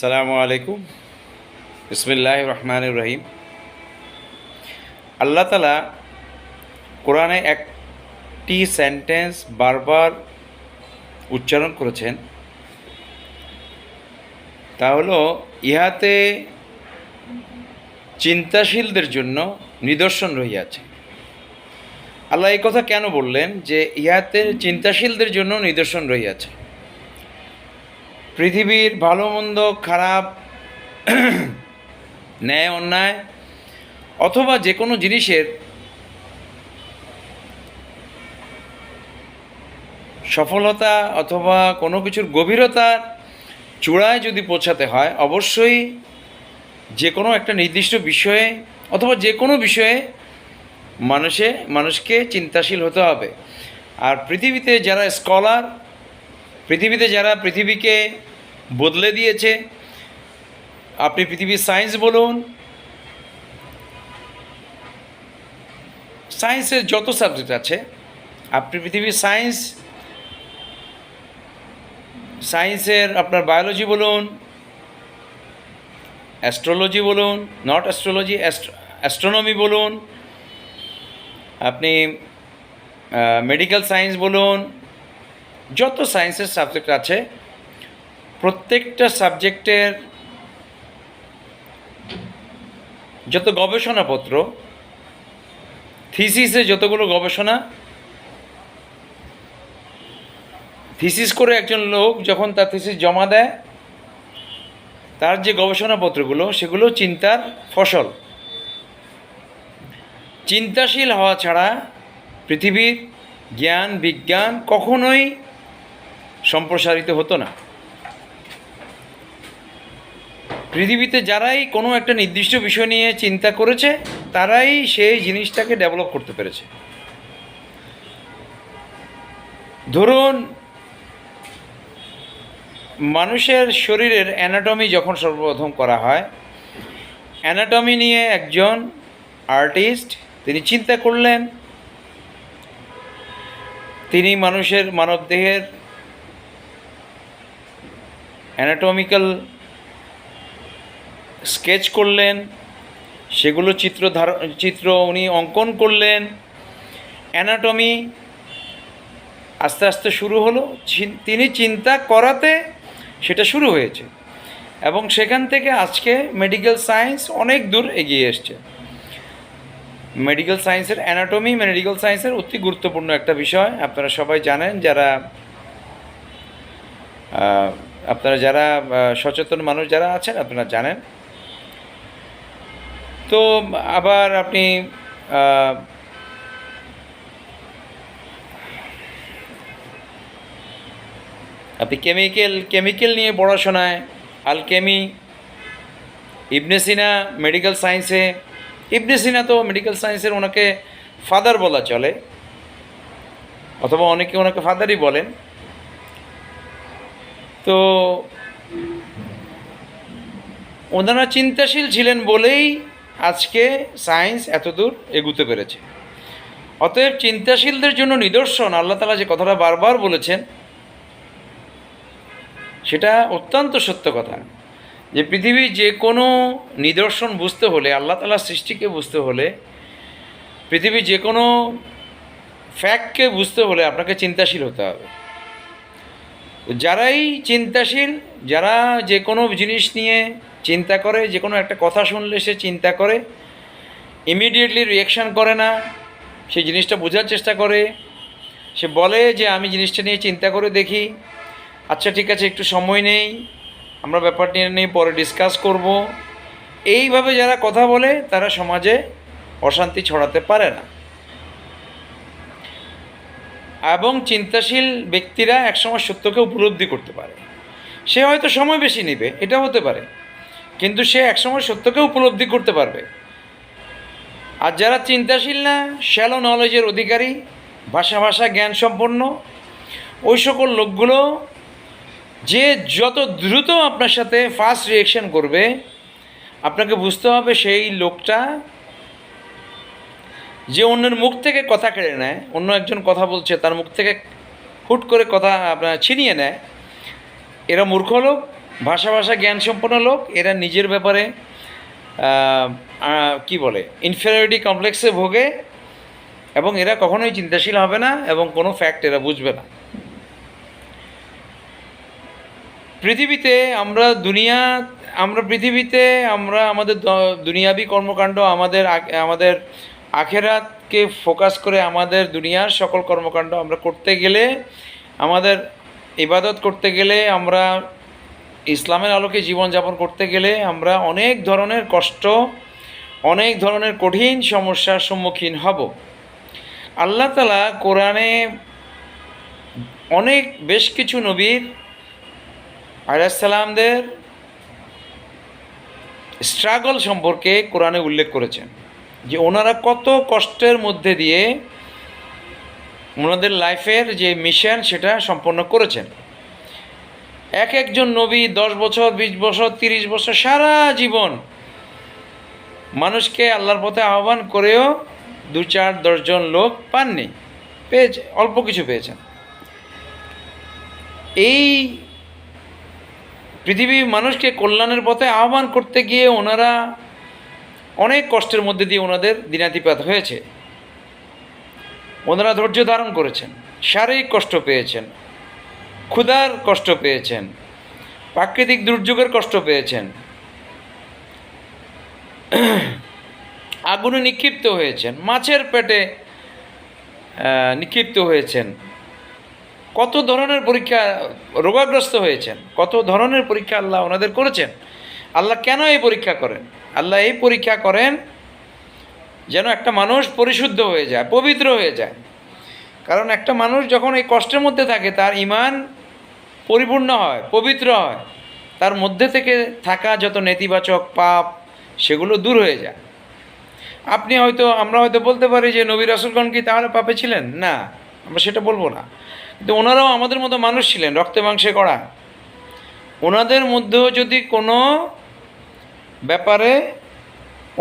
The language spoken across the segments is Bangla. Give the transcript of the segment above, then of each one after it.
সালামু আলাইকুম। বিসমিল্লাহ রহমান রহিম। আল্লাহ তালা কোরআনে একটি সেন্টেন্স বারবার উচ্চারণ করেছেন। তা হলো, ইহাতে চিন্তাশীলদের জন্য নিদর্শন রহিয়াছে। আল্লাহ এই কথা কেন বললেন যে, ইহাতে চিন্তাশীলদের জন্য নিদর্শন রহিয়াছে? পৃথিবীর ভালো, মন্দ, খারাপ, ন্যায়, অন্যায়, অথবা যে কোনো জিনিসের সফলতা অথবা কোনো কিছুর গভীরতার চূড়ায় যদি পৌঁছাতে হয়, অবশ্যই যে কোনো একটা নির্দিষ্ট বিষয়ে অথবা যে কোনো বিষয়ে মানুষে, মানুষকে চিন্তাশীল হতে হবে। আর পৃথিবীতে যারা স্কলার পৃথিবীতে যারা পৃথিবীকে বদলে দিয়েছে, আপনি পৃথিবীর সায়েন্স বলুন। সায়েন্সের যত সাবজেক্ট আছে, আপনি পৃথিবীর সায়েন্স, সায়েন্সের আপনার বায়োলজি বলুন, অ্যাস্ট্রোলজি বলুন, নট অ্যাস্ট্রোলজি অ্যাস্ট্রোনমি বলুন, আপনি মেডিকেল সায়েন্স বলুন যত সায়েন্সের সাবজেক্ট আছে, প্রত্যেকটা সাবজেক্টের যত গবেষণাপত্র থিসিসে যতগুলো গবেষণা থিসিস করে একজন লোক যখন তার থিসিস জমা দেয়, তার যে গবেষণাপত্রগুলো, সেগুলো চিন্তার ফসল। চিন্তাশীল হওয়া ছাড়া পৃথিবীর জ্ঞান, বিজ্ঞান কখনোই সম্প্রসারিত হতো না। পৃথিবীতে যারাই কোনো একটা নির্দিষ্ট বিষয় নিয়ে চিন্তা করেছে, তারাই সেই জিনিসটাকে ডেভেলপ করতে পেরেছে। ধরুন, মানুষের শরীরের অ্যানাটমি যখন সর্বপ্রথম করা হয় অ্যানাটমি নিয়ে একজন আর্টিস্ট তিনি চিন্তা করলেন, তিনি মানুষের মানবদেহের অ্যানাটমিক্যাল স্কেচ করলেন, সেগুলো চিত্র ধার, চিত্র উনি অঙ্কন করলেন। অ্যানাটমি আস্তে আস্তে শুরু হলো তিনি চিন্তা করাতে সেটা শুরু হয়েছে। এবং সেখান থেকে আজকে মেডিকেল সায়েন্স অনেক দূর এগিয়ে এসছে। মেডিকেল সায়েন্সের অ্যানাটমি মেডিকেল সায়েন্সের অতি গুরুত্বপূর্ণ একটা বিষয়। আপনারা সবাই জানেন যারা আপনারা যারা সচেতন মানুষ যারা আছেন, আপনারা জানেন। তো, আবার আপনি আপনি কেমিক্যাল কেমিক্যাল নিয়ে পড়াশোনায় আলকেমি ইবনে সিনা মেডিকেল সায়েন্সে ইবনে সিনা তো মেডিকেল সায়েন্সের ওনাকে ফাদার বলা চলে, অথবা অনেকে ওনাকে ফাদারই বলেন। তো ওনারা চিন্তাশীল ছিলেন বলেই আজকে সায়েন্স এতদূর এগুতে পেরেছে। অতএব চিন্তাশীলদের জন্য নিদর্শন, আল্লাহ তালা যে কথাটা বারবার বলেছেন, সেটা অত্যন্ত সত্য কথা। যে পৃথিবীর যে কোনো নিদর্শন বুঝতে হলে, আল্লাহ তালার সৃষ্টিকে বুঝতে হলে পৃথিবীর যে কোনো ফ্যাক্টকে বুঝতে হলে আপনাকে চিন্তাশীল হতে হবে। যারাই চিন্তাশীল, যারা যে কোনো জিনিস নিয়ে চিন্তা করে, যে কোনো একটা কথা শুনলে সে চিন্তা করে, ইমিডিয়েটলি রিয়াকশান করে না সেই জিনিসটা বোঝার চেষ্টা করে, সে বলে যে, আমি জিনিসটা নিয়ে চিন্তা করে দেখি আচ্ছা ঠিক আছে, একটু সময় নেই, আমরা ব্যাপারটি নিয়ে পরে ডিসকাস করব। এইভাবে যারা কথা বলে, তারা সমাজে অশান্তি ছড়াতে পারে না। এবং চিন্তাশীল ব্যক্তিরা একসময় সত্যকে উপলব্ধি করতে পারে। সে হয়তো সময় বেশি নেবে, এটা হতে পারে। কিন্তু সে একসময় সত্যকে উপলব্ধি করতে পারবে। আর যারা চিন্তাশীল না শ্যালো নলেজের অধিকারী, ভাষা ভাষা জ্ঞান সম্পন্ন ওই সকল লোকগুলো যে যত দ্রুত আপনার সাথে ফার্স্ট রিয়েকশন করবে, আপনাকে বুঝতে হবে সেই লোকটা যে অন্যের মুখ থেকে কথা কেড়ে নেয়, অন্য একজন কথা বলছে, তার মুখ থেকে হুট করে কথা আপনার ছিনিয়ে নেয়। এরা মূর্খ লোক, ভাষা ভাষা জ্ঞান সম্পন্ন লোক, এরা নিজের ব্যাপারে কি বলে ইনফেরিয়রিটি কমপ্লেক্সে ভোগে এবং এরা কখনোই চিন্তাশীল হবে না এবং কোনো ফ্যাক্ট এরা বুঝবে না। পৃথিবীতে আমরা দুনিয়া, আমরা পৃথিবীতে আমরা আমাদের দুনিয়াবি কর্মকাণ্ড, আমাদের আমাদের আখেরাতকে ফোকাস করে আমাদের দুনিয়ার সকল কর্মকাণ্ড আমরা করতে গেলে, আমাদের ইবাদত করতে গেলে, আমরা ইসলামের আলোকে জীবনযাপন করতে গেলে আমরা অনেক ধরনের কষ্ট, অনেক ধরনের কঠিন সমস্যার সম্মুখীন হব। আল্লাহ তালা কোরআনে অনেক বেশ কিছু নবীর আলাইসাল্লামদের স্ট্রাগল সম্পর্কে কোরআনে উল্লেখ করেছেন। যে ওনারা কত কষ্টের মধ্যে দিয়ে ওনাদের লাইফের যে মিশন সেটা সম্পন্ন করেছেন। এক একজন নবী দশ বছর, বিশ বছর, তিরিশ বছর সারা জীবন মানুষকে আল্লাহর পথে আহ্বান করেও দু চার দশজন লোক পাননি, পেয়েছে, অল্প কিছু পেয়েছেন। এই পৃথিবীর মানুষকে কল্যাণের পথে আহ্বান করতে গিয়ে ওনারা অনেক কষ্টের মধ্যে দিয়ে ওনাদের দিনাতিপাত হয়েছে। ওনারা ধৈর্য ধারণ করেছেন, শারীরিক কষ্ট পেয়েছেন, ক্ষুধার কষ্ট পেয়েছেন, প্রাকৃতিক দুর্যোগের কষ্ট পেয়েছেন, আগুনে নিক্ষিপ্ত হয়েছেন, মাছের পেটে নিক্ষিপ্ত হয়েছেন, কত ধরনের পরীক্ষা, রোগাগ্রস্ত হয়েছেন, কত ধরনের পরীক্ষা আল্লাহ ওনাদের করেছেন, আল্লাহ কেন এই পরীক্ষা করেন? আল্লাহ এই পরীক্ষা করেন যেন একটা মানুষ পরিশুদ্ধ হয়ে যায়, পবিত্র হয়ে যায়। কারণ একটা মানুষ যখন এই কষ্টের মধ্যে থাকে, তার ইমান পরিপূর্ণ হয়, পবিত্র হয়, তার মধ্যে থেকে থাকা যত নেতিবাচক পাপ, সেগুলো দূর হয়ে যায়। আপনি হয়তো, আমরা হয়তো বলতে পারি যে, নবী রাসুলগণ কি তাহলে পাপে ছিলেন? না, আমরা সেটা বলব না। কিন্তু ওনারাও আমাদের মতো মানুষ ছিলেন, রক্তে মাংসে করা। ওনাদের মধ্যেও যদি কোনো ব্যাপারে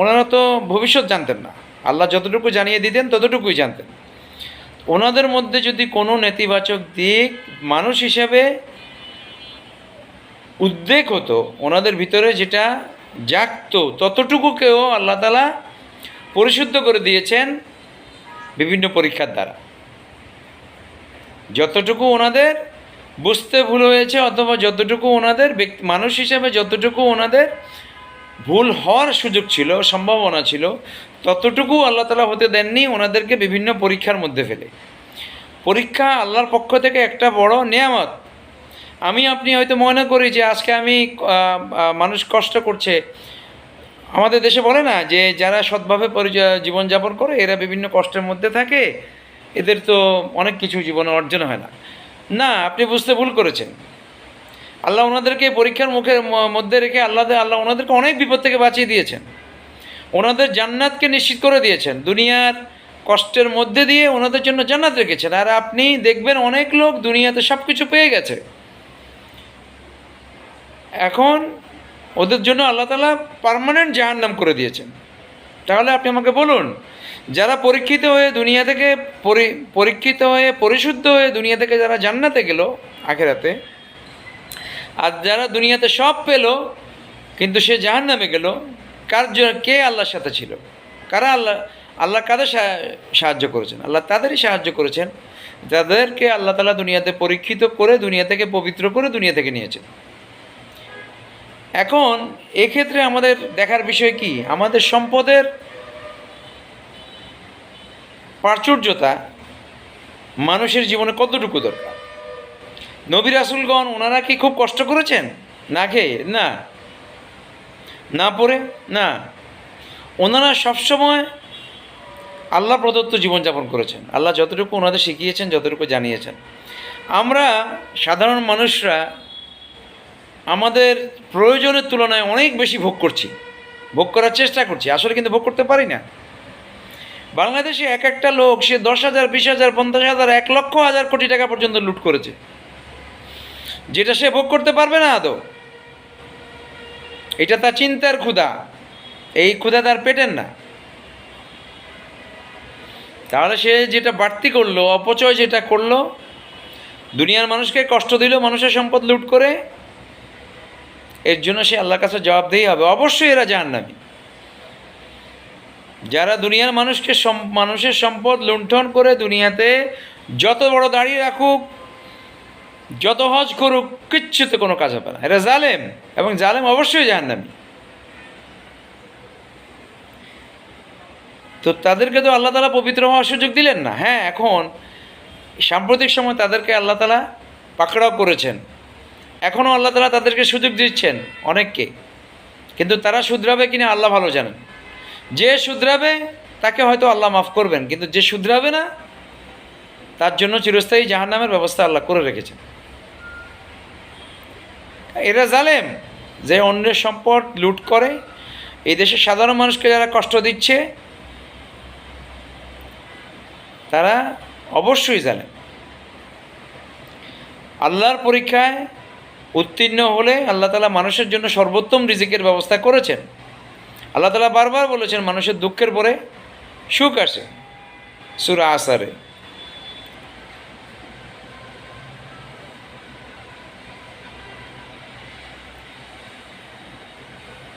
ওনারা তো ভবিষ্যৎ জানতেন না। আল্লাহ যতটুকু জানিয়ে দিতেন, ততটুকুই জানতেন। ওনাদের মধ্যে যদি কোনো নেতিবাচক দিক মানুষ হিসেবে উদ্বেগ হতো, ওনাদের ভিতরে যেটা জাগতো ততটুকুকেও আল্লাহ তালা পরিশুদ্ধ করে দিয়েছেন বিভিন্ন পরীক্ষার দ্বারা। যতটুকু ওনাদের বুঝতে ভুল হয়েছে, অথবা যতটুকু ওনাদের মানুষ হিসাবে যতটুকু ওনাদের ভুল হওয়ার সুযোগ ছিল, সম্ভাবনা ছিল, ততটুকু আল্লাহ তালা হতে দেননি, ওনাদেরকে বিভিন্ন পরীক্ষার মধ্যে ফেলে। পরীক্ষা আল্লাহর পক্ষ থেকে একটা বড় নেয়ামত। আমি, আপনি হয়তো মনে করি যে আজকে আমি মানুষ কষ্ট করছে। আমাদের দেশে বলে না যে যারা সৎভাবে জীবনযাপন করে, এরা বিভিন্ন কষ্টের মধ্যে থাকে। এদের তো অনেক কিছু জীবনে অর্জন হয় না। না, আপনি বুঝতে ভুল করেছেন। আল্লাহ ওনাদেরকে পরীক্ষার মুখের মধ্যে রেখে আল্লাহ আল্লাহ ওনাদেরকে অনেক বিপদ থেকে বাঁচিয়ে দিয়েছেন। ওনাদের জান্নাতকে নিশ্চিত করে দিয়েছেন। দুনিয়ার কষ্টের মধ্যে দিয়ে ওনাদের জন্য জান্নাত রেখেছেন। আর আপনি দেখবেন অনেক লোক দুনিয়াতে সব কিছু পেয়ে গেছে। এখন ওদের জন্য আল্লাহ তালা পারমানেন্ট জাহান্নাম করে দিয়েছেন। তাহলে আপনি আমাকে বলুন, যারা পরীক্ষিত হয়ে দুনিয়া থেকে পরি- পরীক্ষিত হয়ে পরিশুদ্ধ হয়ে দুনিয়া থেকে যারা জান্নাতে গেল, আখেরাতে আর যারা দুনিয়াতে সব পেল, কিন্তু সে জাহান নামে গেল, কার কে আল্লাহর সাথে ছিল? কারা আল্লাহ আল্লাহ কাদের সাহা- সাহায্য করেছেন? আল্লাহ তাদেরই সাহায্য করেছেন, যাদেরকে আল্লাহ তালা দুনিয়াতে পরীক্ষিত করে, দুনিয়া থেকে পবিত্র করে দুনিয়া থেকে নিয়েছেন। এখন, এক্ষেত্রে আমাদের দেখার বিষয় কি? আমাদের সম্পদের প্রাচুর্যতা মানুষের জীবনে কতটুকু দরকার? নবী রাসুলগণ ওনারা কি খুব কষ্ট করেছেন? না খেয়ে? না। না পড়ে? না। ওনারা সবসময় আল্লাহ প্রদত্ত জীবনযাপন করেছেন। আল্লাহ যতটুকু ওনাদের শিখিয়েছেন, যতটুকু জানিয়েছেন। আমরা সাধারণ মানুষরা আমাদের প্রয়োজনের তুলনায় অনেক বেশি ভোগ করছি। ভোগ করার চেষ্টা করছি। আসলে কিন্তু ভোগ করতে পারি না। বাংলাদেশে এক একটা লোক সে দশ হাজার, বিশ হাজার, পঞ্চাশ হাজার, এক লক্ষ, হাজার কোটি টাকা পর্যন্ত লুট করেছে। যেটা সে ভোগ করতে পারবে না আদৌ। এটা তার চিন্তার ক্ষুধা। এই ক্ষুধা তার পেটের না। তাহলে সে যেটা বাড়তি করল, অপচয় যেটা করল, দুনিয়ার মানুষকে কষ্ট দিল, মানুষের সম্পদ লুট করে, এর জন্য সে আল্লাহর কাছে জবাবদেহি হবে। অবশ্যই এরা জাহান্নামী। যারা দুনিয়ার মানুষকে মানুষের সম্পদ লুণ্ঠন করে দুনিয়াতে যত বড় দাঁড়িয়ে রাখুক যত হজ করুক, কিচ্ছুতে কোনো কাজ হবে না। এরা জালেম, এবং জালেম অবশ্যই জাহান্নামী। তো তাদেরকে তো আল্লাহ তালা পবিত্র হওয়ার সুযোগ দিলেন না। হ্যাঁ এখন সাম্প্রতিক সময় তাদেরকে আল্লাহ তালা পাকড়াও করেছেন। এখনও আল্লাহ তালা তাদেরকে সুযোগ দিচ্ছেন অনেককে। কিন্তু তারা শুধরাবে কিনা আল্লাহ ভালো জানেন। যে শুধরাবে, তাকে হয়তো আল্লাহ মাফ করবেন। কিন্তু যে শুধরাবে না, তার জন্য চিরস্থায়ী জাহান্নামের ব্যবস্থা আল্লাহ করে রেখেছেন। এরা জালেম, যে অন্যের সম্পদ লুট করে। এই দেশের সাধারণ মানুষকে যারা কষ্ট দিচ্ছে, তারা অবশ্যই জানেন আল্লাহর পরীক্ষায় উত্তীর্ণ হলে আল্লাহ তালা মানুষের জন্য সর্বোত্তম রিজিকের ব্যবস্থা করেছেন। আল্লাহ তালা বারবার বলেছেন, মানুষের দুঃখের পরে সুখ আসে। সুরা আসারে।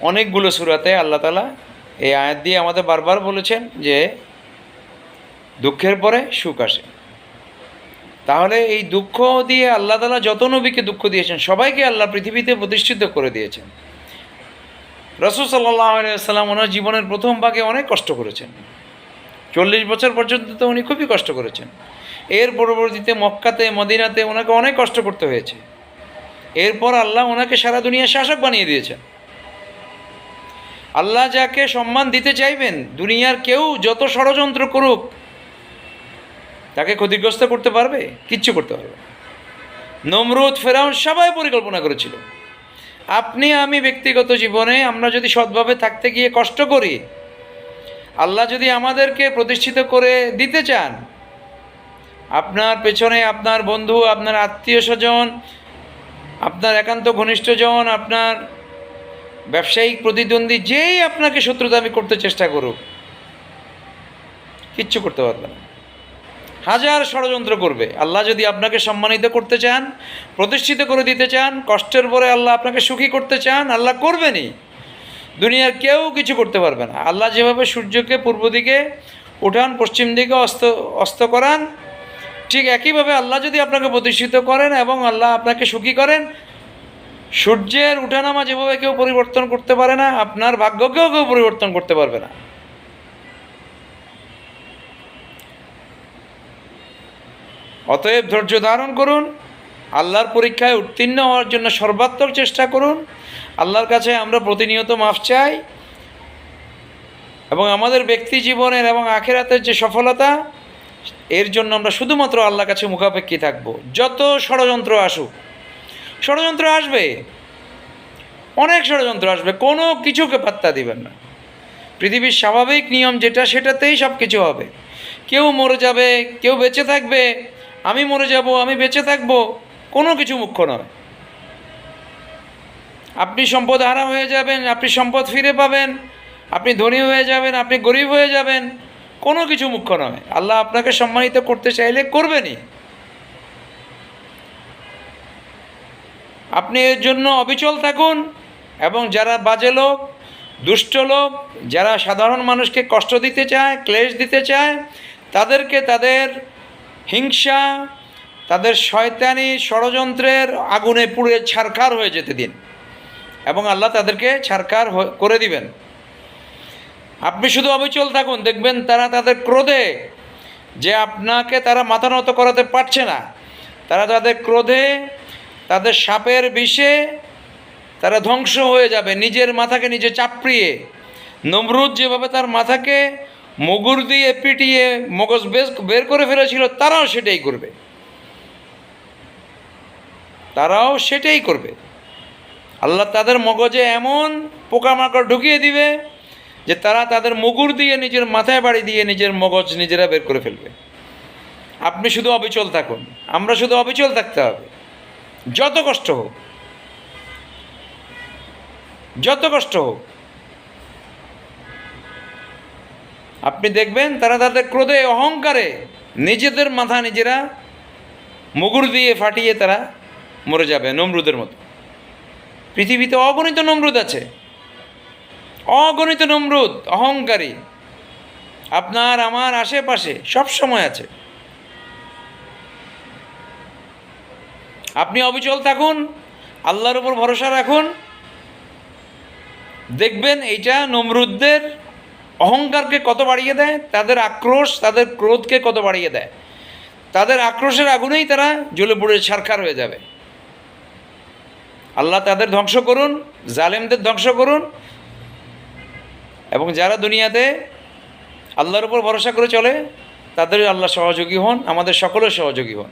অনেকগুলো সুরাতে আল্লাহ তালা এই আয়াত দিয়ে আমাদের বারবার বলেছেন যে দুঃখের পরে সুখ আসে। তাহলে এই দুঃখ দিয়ে আল্লাহ তালা যত নবীকে দুঃখ দিয়েছেন, সবাইকে আল্লাহ পৃথিবীতে প্রতিষ্ঠিত করে দিয়েছেন। রসুল সাল্লাম ওনার জীবনের প্রথম ভাগে অনেক কষ্ট করেছেন। চল্লিশ বছর পর্যন্ত তো উনি খুবই কষ্ট করেছেন। এর পরবর্তীতে মক্কাতে, মদিনাতে ওনাকে অনেক কষ্ট করতে হয়েছে। এরপর আল্লাহ ওনাকে সারা দুনিয়ার শাসক বানিয়ে দিয়েছেন। আল্লাহ যাকে সম্মান দিতে চাইবেন, দুনিয়ার কেউ যত ষড়যন্ত্র করুক, তাকে ক্ষতিগ্রস্ত করতে পারবে কিচ্ছু করতে পারবে। নমরুদ, ফেরাউন সবাই পরিকল্পনা করেছিল আপনি, আমি ব্যক্তিগত জীবনে আমরা যদি সৎভাবে থাকতে গিয়ে কষ্ট করি, আল্লাহ যদি আমাদেরকে প্রতিষ্ঠিত করে দিতে চান, আপনার পেছনে আপনার বন্ধু, আপনার আত্মীয় স্বজন, আপনার একান্ত ঘনিষ্ঠজন আপনার ব্যবসায়িক প্রতিদ্বন্দ্বী যেই আপনাকে শত্রুতামি করতে চেষ্টা করুক, কিচ্ছু করতে পারবে না। হাজার ষড়যন্ত্র করবে। আল্লাহ যদি আপনাকে সম্মানিত করতে চান, প্রতিষ্ঠিত করে দিতে চান, কষ্টের পরে আল্লাহ আপনাকে সুখী করতে চান, আল্লাহ করবেনই। দুনিয়ার কেউ কিছু করতে পারবে না। আল্লাহ যেভাবে সূর্যকে পূর্ব দিকে উঠান, পশ্চিম দিকে অস্ত অস্ত করান, ঠিক একইভাবে আল্লাহ যদি আপনাকে প্রতিষ্ঠিত করেন এবং আল্লাহ আপনাকে সুখী করেন সূর্যের উঠানামা যেভাবে কেউ পরিবর্তন করতে পারে না, আপনার ভাগ্যকেও কেউ পরিবর্তন করতে পারবে না। অতএব ধৈর্য ধারণ করুন, আল্লাহর পরীক্ষায় উত্তীর্ণ হওয়ার জন্য সর্বাত্মক চেষ্টা করুন। আল্লাহর কাছে আমরা প্রতিনিয়ত মাফ চাই। এবং আমাদের ব্যক্তি জীবনের এবং আখেরাতের যে সফলতা, এর জন্য আমরা শুধুমাত্র আল্লাহর কাছে মুখাপেক্ষী থাকব। যত ষড়যন্ত্র আসুক ষড়যন্ত্র আসবে। অনেক ষড়যন্ত্র আসবে, কোনো কিছুকে পাত্তা দিবেন না। পৃথিবীর স্বাভাবিক নিয়ম যেটা সেটাতেই সব কিছু হবে। কেউ মরে যাবে, কেউ বেঁচে থাকবে, আমি মরে যাব, আমি বেঁচে থাকব, কোনো কিছু মুখ্য নয়। আপনি সম্পদ হারা হয়ে যাবেন, আপনি সম্পদ ফিরে পাবেন, আপনি ধনী হয়ে যাবেন, আপনি গরিব হয়ে যাবেন, কোনো কিছু মুখ্য নয়। আল্লাহ আপনাকে সম্মানিত করতে চাইলে করবেনই। আপনি এর জন্য অবিচল থাকুন এবং যারা বাজে লোক, দুষ্ট লোক, যারা সাধারণ মানুষকে কষ্ট দিতে চায়, ক্লেশ দিতে চায়, তাদেরকে তাদের হিংসা, তাদের শয়তানি ষড়যন্ত্রের আগুনে পুড়ে ছারখার হয়ে যেতে দিন এবং আল্লাহ তাদেরকে ছারখার করে দিবেন। আপনি শুধু অবিচল থাকুন, দেখবেন তারা তাদের ক্রোধে, যে আপনাকে তারা মাথা নত করাতে পারছে না, তারা তাদের ক্রোধে তাদের সাপের বিষে তারা ধ্বংস হয়ে যাবে, নিজের মাথাকে নিজে চাপড়িয়ে। নমরুদ যেভাবে তার মাথাকে মুগুর দিয়ে পিটিয়ে মগজ বেশ বের করে ফেলেছিল, তারাও সেটাই করবে। তারাও সেটাই করবে। আল্লাহ তাদের মগজে এমন পোকামাকড় ঢুকিয়ে দিবে যে তারা তাদের মুগুর দিয়ে নিজের মাথায় বাড়ি দিয়ে নিজের মগজ নিজেরা বের করে ফেলবে। আপনি শুধু অবিচল থাকুন, আমরা শুধু অবিচল থাকতে হবে। যত কষ্ট হোক, যত কষ্ট হোক, আপনি দেখবেন তারা তাদের ক্রোধে, অহংকারে নিজেদের মাথা নিজেরা মুগুর দিয়ে ফাটিয়ে তারা মরে যাবে নমরুদের মতো। পৃথিবীতে অগণিত নমরুদ আছে। অগণিত নমরুদ, অহংকারী। আপনার, আমার আশেপাশে সব সময় আছে। আপনি অবিচল থাকুন, আল্লাহর উপর ভরসা রাখুন। দেখবেন এইটা নমরুদদের অহংকারকে কত বাড়িয়ে দেয়, তাদের আক্রোশ, তাদের ক্রোধকে কত বাড়িয়ে দেয়। তাদের আক্রোশের আগুনেই তারা জ্বলে পুড়ে ছারখার হয়ে যাবে। আল্লাহ তাদের ধ্বংস করুন, জালেমদের ধ্বংস করুন, এবং যারা দুনিয়াতে আল্লাহর উপর ভরসা করে চলে, তাদের আল্লাহ সহযোগী হন, আমাদের সকলের সহযোগী হন।